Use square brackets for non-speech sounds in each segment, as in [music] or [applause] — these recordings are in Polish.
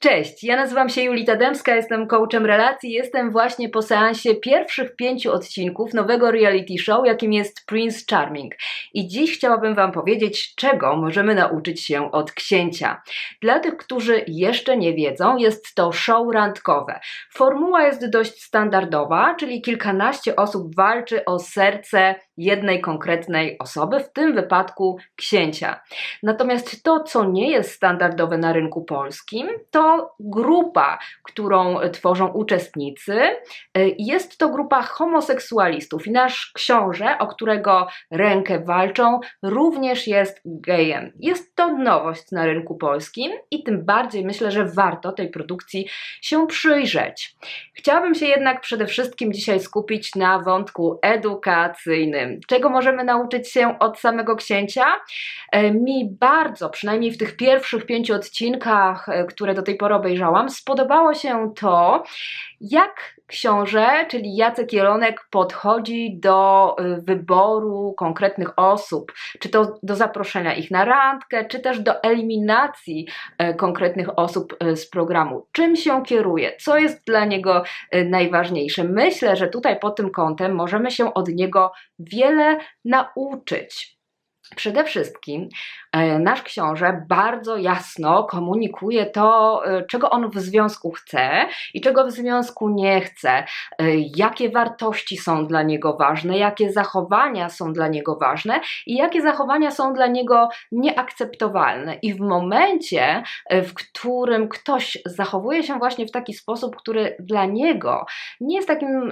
Cześć, ja nazywam się Julita Dębska, jestem coachem relacji, jestem właśnie po seansie pierwszych pięciu odcinków nowego reality show, jakim jest Prince Charming. I dziś chciałabym Wam powiedzieć, czego możemy nauczyć się od księcia. Dla tych, którzy jeszcze nie wiedzą, jest to show randkowe. Formuła jest dość standardowa, czyli kilkanaście osób walczy o serce jednej konkretnej osoby, w tym wypadku księcia. Natomiast to, co nie jest standardowe na rynku polskim, to grupa, którą tworzą uczestnicy. Jest to grupa homoseksualistów i nasz książę, o którego rękę walczą, również jest gejem. Jest to nowość na rynku polskim i tym bardziej myślę, że warto tej produkcji się przyjrzeć. Chciałabym się jednak przede wszystkim dzisiaj skupić na wątku edukacyjnym czego możemy nauczyć się od samego księcia? E, mi bardzo, przynajmniej w tych pierwszych pięciu odcinkach, e, które do tej pory obejrzałam, spodobało się to, jak książę, czyli Jacek Jelonek, podchodzi do e, wyboru konkretnych osób, czy to do zaproszenia ich na randkę, czy też do eliminacji konkretnych osób z programu. Czym się kieruje? Co jest dla niego najważniejsze? Myślę, że tutaj pod tym kątem możemy się od niego wiele nauczyć. Przede wszystkim e, nasz książę bardzo jasno komunikuje to, e, czego on w związku chce i czego w związku nie chce, e, jakie wartości są dla niego ważne, jakie zachowania są dla niego ważne i jakie zachowania są dla niego nieakceptowalne. I w momencie, w którym ktoś zachowuje się właśnie w taki sposób, który dla niego nie jest takim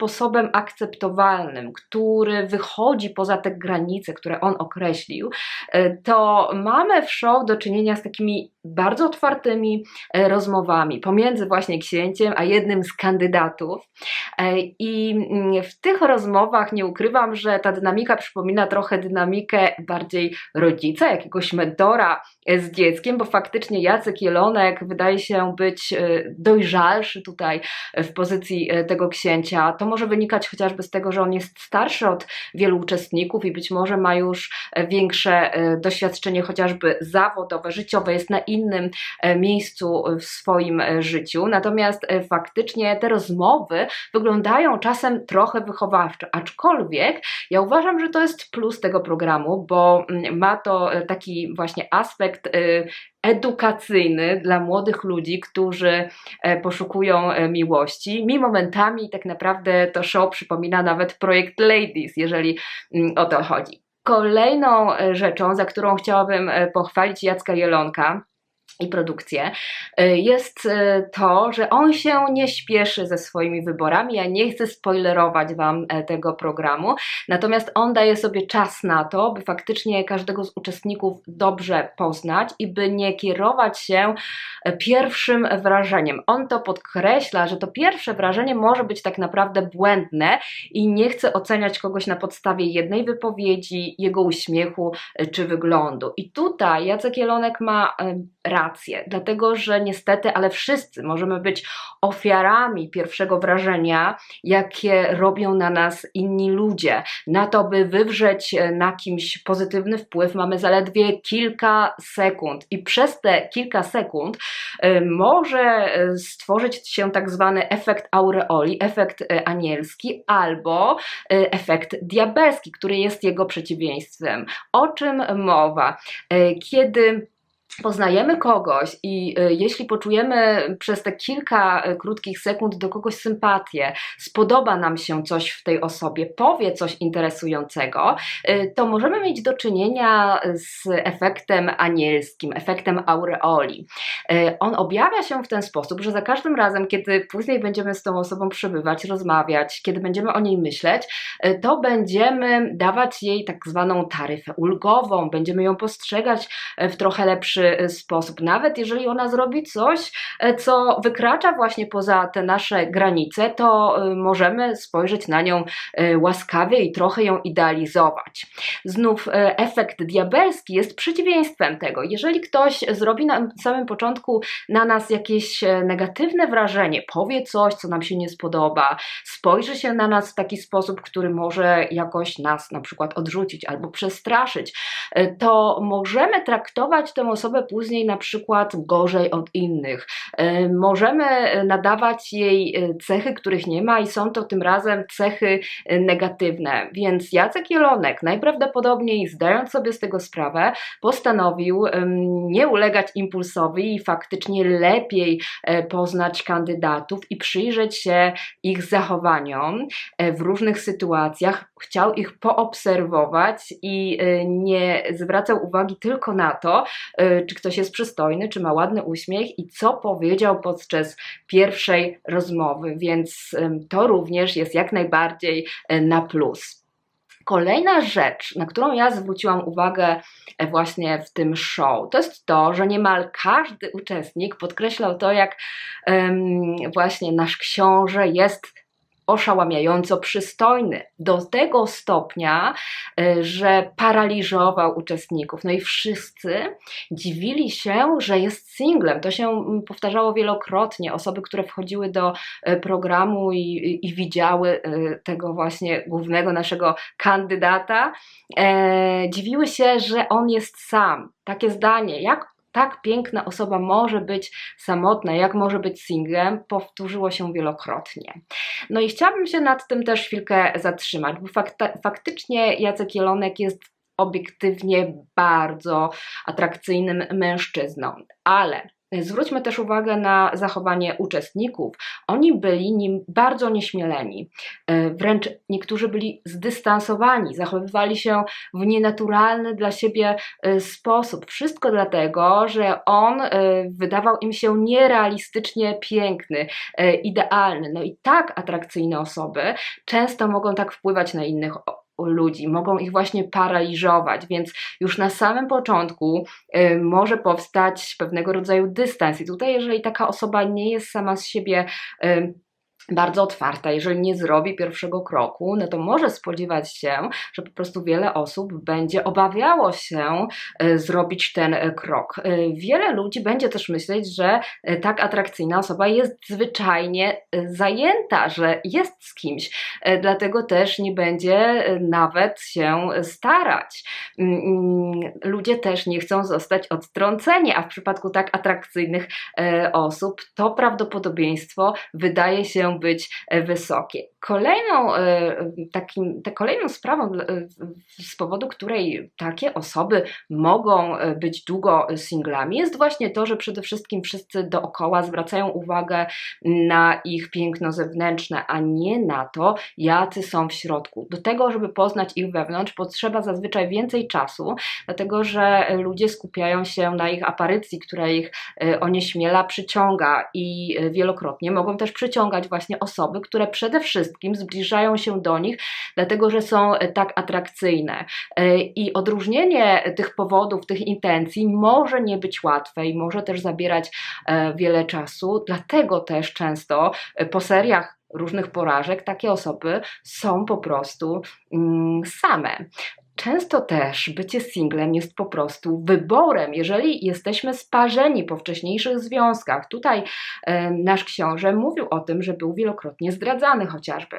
sposobem akceptowalnym, który wychodzi poza te granice, które on określił, e, to mamy w show do czynienia z takimi bardzo otwartymi e, rozmowami pomiędzy właśnie księciem a jednym z kandydatów. E, I mm, w tych rozmowach nie ukrywam, że ta dynamika przypomina trochę dynamikę bardziej rodzica, jakiegoś mentora z dzieckiem, bo faktycznie Jacek Jelonek wydaje się być dojrzalszy tutaj w pozycji tego księcia. To może wynikać chociażby z tego, że on jest starszy od wielu uczestników i być może ma już e, większe e, doświadczenie chociażby zawodowe, życiowe, jest na innym e, miejscu w swoim życiu. Natomiast faktycznie te rozmowy wyglądają czasem trochę wychowawczo, aczkolwiek ja uważam, że to jest plus tego programu, bo mm, ma to taki właśnie aspekt edukacyjny dla młodych ludzi, którzy e, poszukują e, miłości. Mi momentami tak naprawdę to show przypomina nawet projekt Ladies, jeżeli mm, o to chodzi. Kolejną e, rzeczą, za którą chciałabym pochwalić Jacka Jelonka, i produkcję, y, jest y, to, że on się nie śpieszy ze swoimi wyborami. Ja nie chcę spoilerować Wam e, tego programu, natomiast on daje sobie czas na to, by faktycznie każdego z uczestników dobrze poznać i by nie kierować się e, pierwszym wrażeniem. On to podkreśla, że to pierwsze wrażenie może być tak naprawdę błędne i nie chce oceniać kogoś na podstawie jednej wypowiedzi, jego uśmiechu e, czy wyglądu. I tutaj Jacek Jelonek ma rację dlatego że niestety, ale wszyscy możemy być ofiarami pierwszego wrażenia, jakie robią na nas inni ludzie. Na to, by wywrzeć e, na kimś pozytywny wpływ, mamy zaledwie kilka sekund, i przez te kilka sekund y, może e, stworzyć się tak zwany efekt aureoli, efekt anielski, albo efekt diabelski, który jest jego przeciwieństwem. O czym mowa? Kiedy poznajemy kogoś i y, jeśli poczujemy przez te kilka y, krótkich sekund do kogoś sympatię, spodoba nam się coś w tej osobie, powie coś interesującego, y, to możemy mieć do czynienia z efektem anielskim, efektem aureoli. On objawia się w ten sposób, że za każdym razem, kiedy później będziemy z tą osobą przebywać, rozmawiać, kiedy będziemy o niej myśleć, to będziemy dawać jej tak zwaną taryfę ulgową, będziemy ją postrzegać w trochę lepszy E, sposób. Nawet jeżeli ona zrobi coś, e, co wykracza właśnie poza te nasze granice, to e, możemy spojrzeć na nią łaskawie i trochę ją idealizować. Znów efekt diabelski jest przeciwieństwem tego. Jeżeli ktoś zrobi na samym początku na nas jakieś negatywne wrażenie, powie coś, co nam się nie spodoba, spojrzy się na nas w taki sposób, który może jakoś nas na przykład odrzucić albo przestraszyć, to możemy traktować tę osobę osobę później na przykład gorzej od innych. Możemy nadawać jej cechy, których nie ma i są to tym razem cechy negatywne. Więc Jacek Jelonek najprawdopodobniej zdając sobie z tego sprawę, postanowił nie ulegać impulsowi i faktycznie lepiej e, poznać kandydatów i przyjrzeć się ich zachowaniom e, w różnych sytuacjach. Chciał ich poobserwować i e, nie zwracał uwagi tylko na to, czy ktoś jest przystojny, czy ma ładny uśmiech i co powiedział podczas pierwszej rozmowy, więc to również jest jak najbardziej na plus. Kolejna rzecz, na którą ja zwróciłam uwagę e, właśnie w tym show, to jest to, że niemal każdy uczestnik podkreślał to, jak um, właśnie nasz książę jest oszałamiająco przystojny. Do tego stopnia, e, że paraliżował uczestników. No i wszyscy dziwili się, że jest singlem. To się mm, powtarzało wielokrotnie. Osoby, które wchodziły do e, programu i, i widziały e, tego właśnie głównego naszego kandydata, e, dziwiły się, że on jest sam. Takie zdanie, jak tak piękna osoba może być samotna, jak może być singlem, powtórzyło się wielokrotnie. No i chciałabym się nad tym też chwilkę zatrzymać, bo faktycznie Jacek Jelonek jest obiektywnie bardzo atrakcyjnym mężczyzną, ale Zwróćmy też uwagę na zachowanie uczestników. Oni byli nim bardzo nieśmieleni, e, wręcz niektórzy byli zdystansowani, zachowywali się w nienaturalny dla siebie e, sposób. Wszystko dlatego, że on e, wydawał im się nierealistycznie piękny, idealny. No i tak atrakcyjne osoby często mogą tak wpływać na innych ludzi, mogą ich właśnie paraliżować, więc już na samym początku y, może powstać pewnego rodzaju dystans. I tutaj, jeżeli taka osoba nie jest sama z siebie y, bardzo otwarta. Jeżeli nie zrobi pierwszego kroku, no to może spodziewać się, że po prostu wiele osób będzie obawiało się e, zrobić ten e, krok. E, wiele ludzi będzie też myśleć, że tak atrakcyjna osoba jest zwyczajnie zajęta, że jest z kimś, dlatego też nie będzie nawet się starać. Mm, ludzie też nie chcą zostać odtrąceni, a w przypadku tak atrakcyjnych osób to prawdopodobieństwo wydaje się być e, wysokie. Kolejną, takim, te kolejną sprawą, z powodu której takie osoby mogą być długo singlami, jest właśnie to, że przede wszystkim wszyscy dookoła zwracają uwagę na ich piękno zewnętrzne, a nie na to, jacy są w środku. Do tego, żeby poznać ich wewnątrz, potrzeba zazwyczaj więcej czasu, dlatego że ludzie skupiają się na ich aparycji, która ich onieśmiela, przyciąga i wielokrotnie mogą też przyciągać właśnie osoby, które przede wszystkim zbliżają się do nich, dlatego że są e, tak atrakcyjne. E, I odróżnienie tych powodów, tych intencji może nie być łatwe i może też zabierać e, wiele czasu, dlatego też często po seriach różnych porażek, takie osoby są po prostu mm, same. Często też bycie singlem jest po prostu wyborem, jeżeli jesteśmy sparzeni po wcześniejszych związkach. Tutaj nasz książę mówił o tym, że był wielokrotnie zdradzany chociażby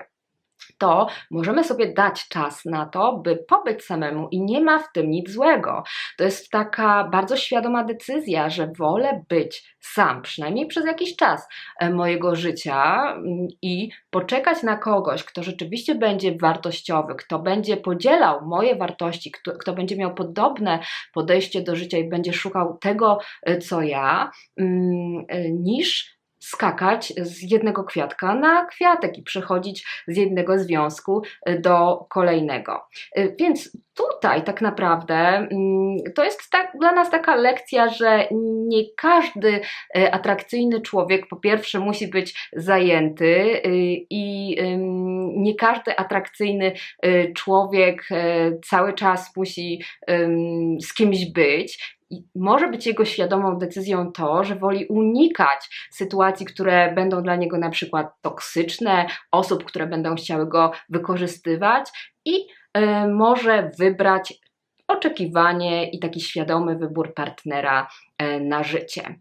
to możemy sobie dać czas na to, by pobyć samemu i nie ma w tym nic złego. To jest taka bardzo świadoma decyzja, że wolę być sam, przynajmniej przez jakiś czas e, mojego życia mm, i poczekać na kogoś, kto rzeczywiście będzie wartościowy, kto będzie podzielał moje wartości, kto, kto będzie miał podobne podejście do życia i będzie szukał tego, e, co ja, mm, e, niż skakać z jednego kwiatka na kwiatek i przechodzić z jednego związku y, do kolejnego. Y, więc tutaj tak naprawdę mm, to jest tak, dla nas taka lekcja, że nie każdy y, atrakcyjny człowiek po pierwsze musi być zajęty i nie każdy atrakcyjny człowiek cały czas musi z kimś być może być jego świadomą decyzją to, że woli unikać sytuacji, które będą dla niego na przykład toksyczne, osób, które będą chciały go wykorzystywać i y, może wybrać oczekiwanie i taki świadomy wybór partnera na życie.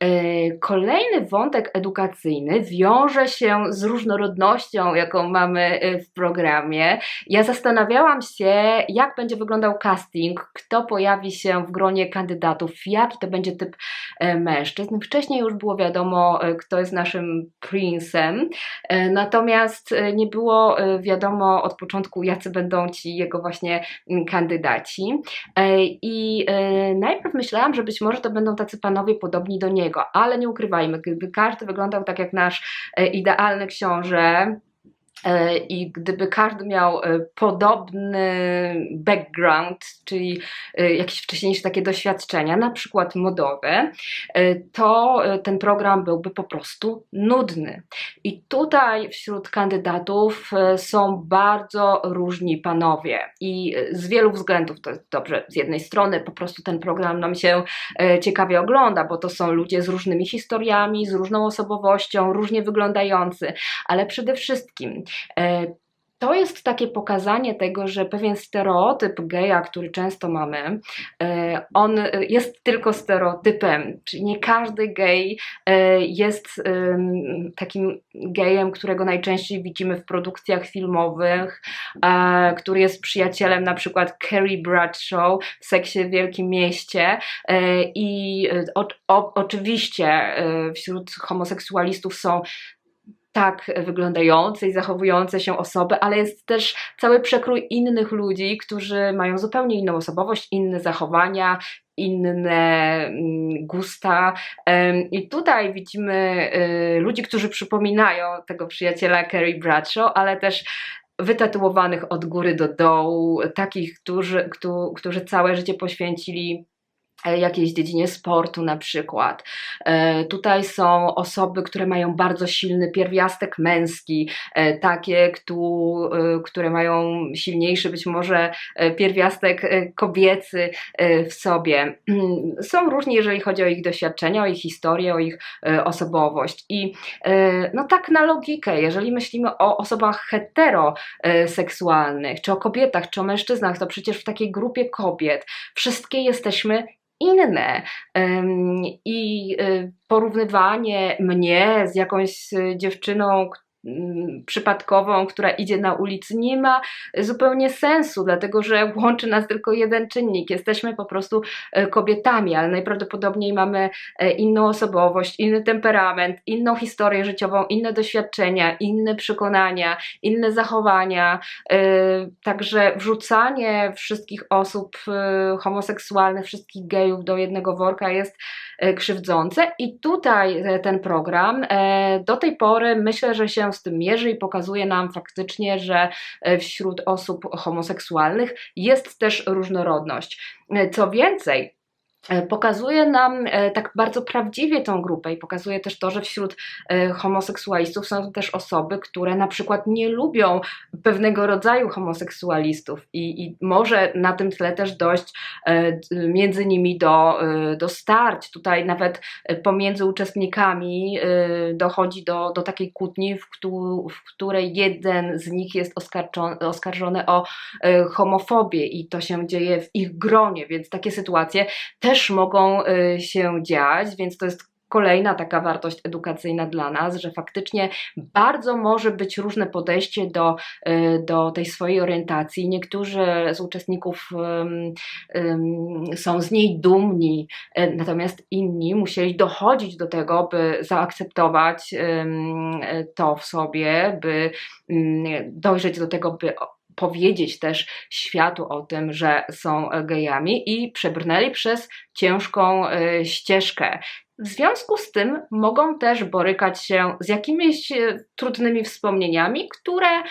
E, kolejny wątek edukacyjny wiąże się z różnorodnością, jaką mamy w programie. Ja zastanawiałam się, jak będzie wyglądał casting, kto pojawi się w gronie kandydatów, jaki to będzie typ mężczyzn. Wcześniej już było wiadomo, kto jest naszym princem, natomiast nie było wiadomo od początku, jacy będą ci jego właśnie kandydaci. I najpierw myślałam, że być może to będą tacy panowie podobni do niego, ale nie ukrywajmy, gdyby każdy wyglądał tak jak nasz e, idealny książę, I gdyby każdy miał e, podobny background, czyli e, jakieś wcześniejsze takie doświadczenia, na przykład modowe, to ten program byłby po prostu nudny. I tutaj wśród kandydatów są bardzo różni panowie i z wielu względów to jest dobrze. Z jednej strony po prostu ten program nam się ciekawie ogląda, bo to są ludzie z różnymi historiami, z różną osobowością, różnie wyglądający, ale przede wszystkim E, to jest takie pokazanie tego, że pewien stereotyp geja, który często mamy, e, on jest tylko stereotypem, czyli nie każdy gej e, jest takim gejem, którego najczęściej widzimy w produkcjach filmowych, który jest przyjacielem na przykład Carrie Bradshaw w Seksie w Wielkim Mieście. I o, o, oczywiście wśród homoseksualistów są tak wyglądające i zachowujące się osoby, ale jest też cały przekrój innych ludzi, którzy mają zupełnie inną osobowość, inne zachowania, inne mm, gusta. I tutaj widzimy y, ludzi, którzy przypominają tego przyjaciela Carrie Bradshaw, ale też wytatuowanych od góry do dołu, takich, którzy, którzy całe życie poświęcili jakiejś dziedzinie sportu na przykład. E, tutaj są osoby, które mają bardzo silny pierwiastek męski, e, takie, które mają silniejszy być może pierwiastek kobiecy w sobie. [clears throat] Są różni, jeżeli chodzi o ich doświadczenia, o ich historię, o ich osobowość. I no tak na logikę, jeżeli myślimy o osobach heteroseksualnych, czy o kobietach, czy o mężczyznach, to przecież w takiej grupie kobiet wszystkie jesteśmy inne. I y, porównywanie mnie z jakąś y, dziewczyną, przypadkową, która idzie na ulicy, nie ma zupełnie sensu, dlatego że łączy nas tylko jeden czynnik. Jesteśmy po prostu e, kobietami, ale najprawdopodobniej mamy e, inną osobowość, inny temperament, inną historię życiową, inne doświadczenia, inne przekonania, inne zachowania. E, także wrzucanie wszystkich osób homoseksualnych, wszystkich gejów do jednego worka jest krzywdzące i tutaj ten program do tej pory myślę, że się z tym mierzy i pokazuje nam faktycznie, że e, wśród osób homoseksualnych jest też różnorodność. E, co więcej, E, pokazuje nam e, tak bardzo prawdziwie tą grupę i pokazuje też to, że wśród e, homoseksualistów są też osoby, które na przykład nie lubią pewnego rodzaju homoseksualistów i, i może na tym tle też dojść między nimi do, do starć. Tutaj nawet pomiędzy uczestnikami dochodzi do, do takiej kłótni, w, w której jeden z nich jest oskarżony o homofobię i to się dzieje w ich gronie, więc takie sytuacje też też mogą y, się dziać, więc to jest kolejna taka wartość edukacyjna dla nas, że faktycznie bardzo może być różne podejście do, y, do tej swojej orientacji. Niektórzy z uczestników um, um, są z niej dumni, y, natomiast inni musieli dochodzić do tego, by zaakceptować um, to w sobie, by dojrzeć do tego, by powiedzieć też światu o tym, że są gejami i przebrnęli przez ciężką e, ścieżkę. W związku z tym mogą też borykać się z jakimiś e, trudnymi wspomnieniami, które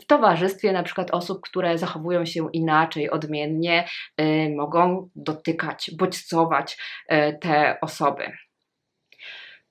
w towarzystwie na przykład osób, które zachowują się inaczej, odmiennie, e, mogą dotykać, bodźcować te osoby.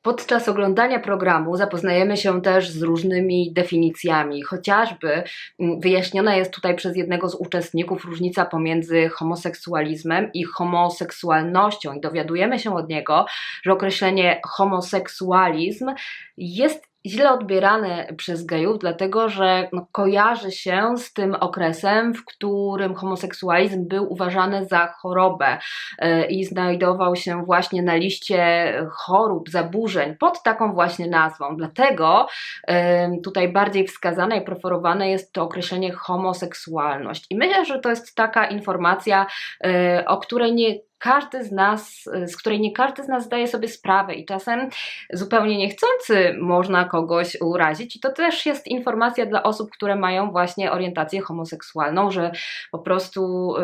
Podczas oglądania programu zapoznajemy się też z różnymi definicjami. Chociażby mm, wyjaśniona jest tutaj przez jednego z uczestników różnica pomiędzy homoseksualizmem i homoseksualnością, i dowiadujemy się od niego, że określenie homoseksualizm jest źle odbierane przez gejów, dlatego że no, kojarzy się z tym okresem, w którym homoseksualizm był uważany za chorobę yy, i znajdował się właśnie na liście chorób, zaburzeń pod taką właśnie nazwą. Dlatego yy, tutaj bardziej wskazane i preferowane jest to określenie homoseksualność. I myślę, że to jest taka informacja, yy, o której nie każdy z nas, z której nie każdy z nas zdaje sobie sprawę i czasem zupełnie niechcący można kogoś urazić. I to też jest informacja dla osób, które mają właśnie orientację homoseksualną, że po prostu y,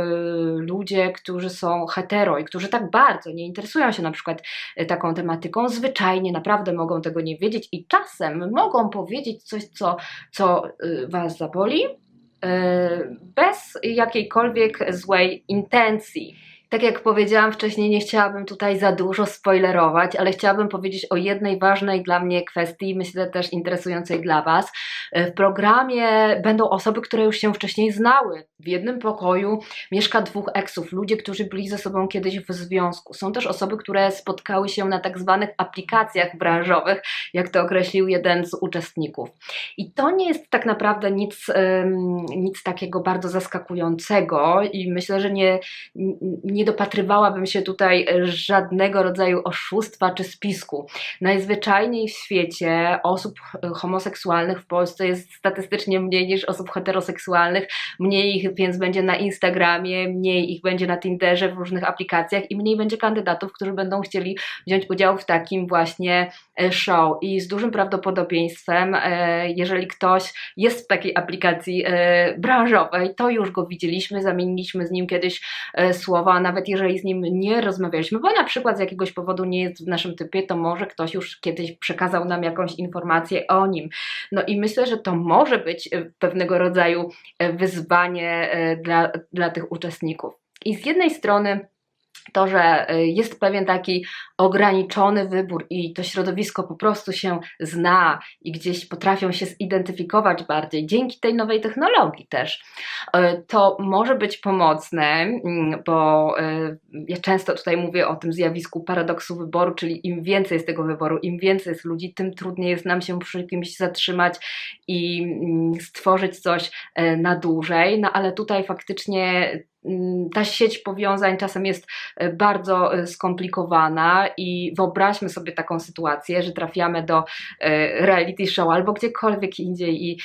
ludzie, którzy są hetero i którzy tak bardzo nie interesują się na przykład y, taką tematyką, zwyczajnie naprawdę mogą tego nie wiedzieć i czasem mogą powiedzieć coś, co, co y, was zaboli, y, bez jakiejkolwiek złej intencji. Tak jak powiedziałam wcześniej, nie chciałabym tutaj za dużo spoilerować, ale chciałabym powiedzieć o jednej ważnej dla mnie kwestii, myślę też interesującej dla Was. W programie będą osoby, które już się wcześniej znały. W jednym pokoju mieszka dwóch eksów, ludzie, którzy byli ze sobą kiedyś w związku. Są też osoby, które spotkały się na tak zwanych aplikacjach branżowych, jak to określił jeden z uczestników. I to nie jest tak naprawdę nic, nic takiego bardzo zaskakującego i myślę, że nie, nie nie dopatrywałabym się tutaj żadnego rodzaju oszustwa czy spisku. Najzwyczajniej w świecie osób homoseksualnych w Polsce jest statystycznie mniej niż osób heteroseksualnych, mniej ich więc będzie na Instagramie, mniej ich będzie na Tinderze, w różnych aplikacjach i mniej będzie kandydatów, którzy będą chcieli wziąć udział w takim właśnie e, show. I z dużym prawdopodobieństwem, e, jeżeli ktoś jest w takiej aplikacji e, branżowej, to już go widzieliśmy, zamieniliśmy z nim kiedyś słowa nawet jeżeli z nim nie rozmawialiśmy, bo na przykład z jakiegoś powodu nie jest w naszym typie, to może ktoś już kiedyś przekazał nam jakąś informację o nim. No i myślę, że to może być e, pewnego rodzaju e, wyzwanie e, dla, dla tych uczestników. I z jednej strony, to, że y, jest pewien taki ograniczony wybór i to środowisko po prostu się zna i gdzieś potrafią się zidentyfikować bardziej dzięki tej nowej technologii też, y, to może być pomocne, mm, bo y, ja często tutaj mówię o tym zjawisku paradoksu wyboru, czyli im więcej jest tego wyboru, im więcej jest ludzi, tym trudniej jest nam się przy kimś zatrzymać i mm, stworzyć coś na dłużej, no ale tutaj faktycznie ta sieć powiązań czasem jest e, bardzo e, skomplikowana i wyobraźmy sobie taką sytuację, że trafiamy do e, reality show albo gdziekolwiek indziej i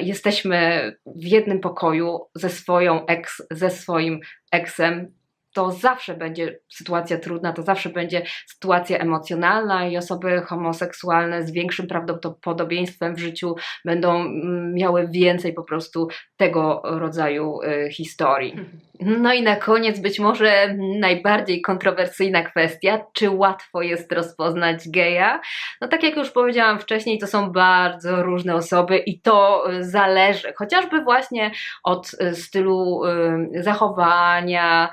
jesteśmy w jednym pokoju ze swoją ex, ze swoim eksem, to zawsze będzie sytuacja trudna, to zawsze będzie sytuacja emocjonalna i osoby homoseksualne z większym prawdopodobieństwem w życiu będą mm, miały więcej po prostu tego rodzaju y, historii. Mhm. No i na koniec być może najbardziej kontrowersyjna kwestia, czy łatwo jest rozpoznać geja? No tak jak już powiedziałam wcześniej, to są bardzo różne osoby i to zależy chociażby właśnie od y, stylu y, zachowania,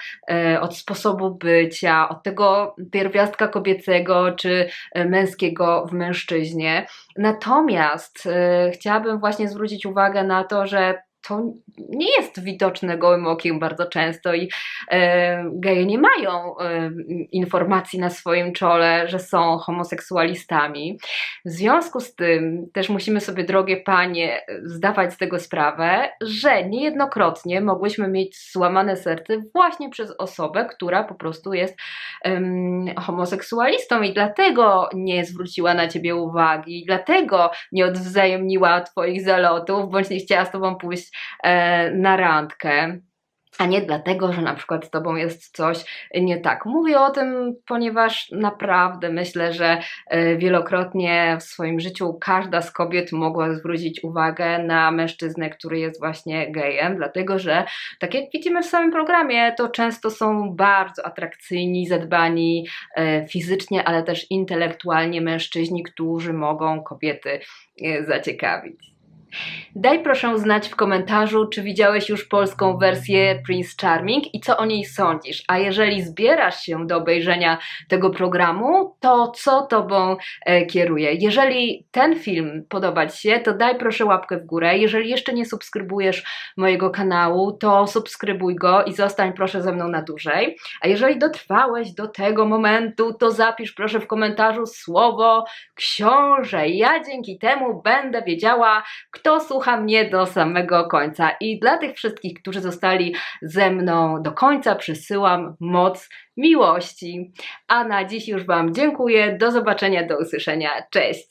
od sposobu bycia, od tego pierwiastka kobiecego czy męskiego w mężczyźnie. Natomiast chciałabym właśnie zwrócić uwagę na to, że to nie jest widoczne gołym okiem bardzo często i e, geje nie mają e, informacji na swoim czole, że są homoseksualistami. W związku z tym też musimy sobie, drogie panie, zdawać z tego sprawę, że niejednokrotnie mogłyśmy mieć złamane serce właśnie przez osobę, która po prostu jest homoseksualistą i dlatego nie zwróciła na ciebie uwagi, dlatego nie odwzajemniła twoich zalotów, bądź nie chciała z tobą pójść e, na randkę a nie dlatego, że na przykład z tobą jest coś nie tak. Mówię o tym, ponieważ naprawdę myślę, że e, wielokrotnie w swoim życiu każda z kobiet mogła zwrócić uwagę na mężczyznę, który jest właśnie gejem, dlatego że, tak jak widzimy w samym programie, to często są bardzo atrakcyjni, zadbani e, fizycznie, ale też intelektualnie mężczyźni, którzy mogą kobiety e, zaciekawić. Daj proszę znać w komentarzu, czy widziałeś już polską wersję Prince Charming i co o niej sądzisz. A jeżeli zbierasz się do obejrzenia tego programu, to co tobą e, kieruje? Jeżeli ten film podoba Ci się, to daj proszę łapkę w górę. Jeżeli jeszcze nie subskrybujesz mojego kanału, to subskrybuj go i zostań proszę ze mną na dłużej. A jeżeli dotrwałeś do tego momentu, to zapisz proszę w komentarzu słowo książę. Ja dzięki temu będę wiedziała, słucha mnie do samego końca. I dla tych wszystkich, którzy zostali ze mną do końca, przysyłam moc miłości. A na dziś już Wam dziękuję. Do zobaczenia, do usłyszenia. Cześć!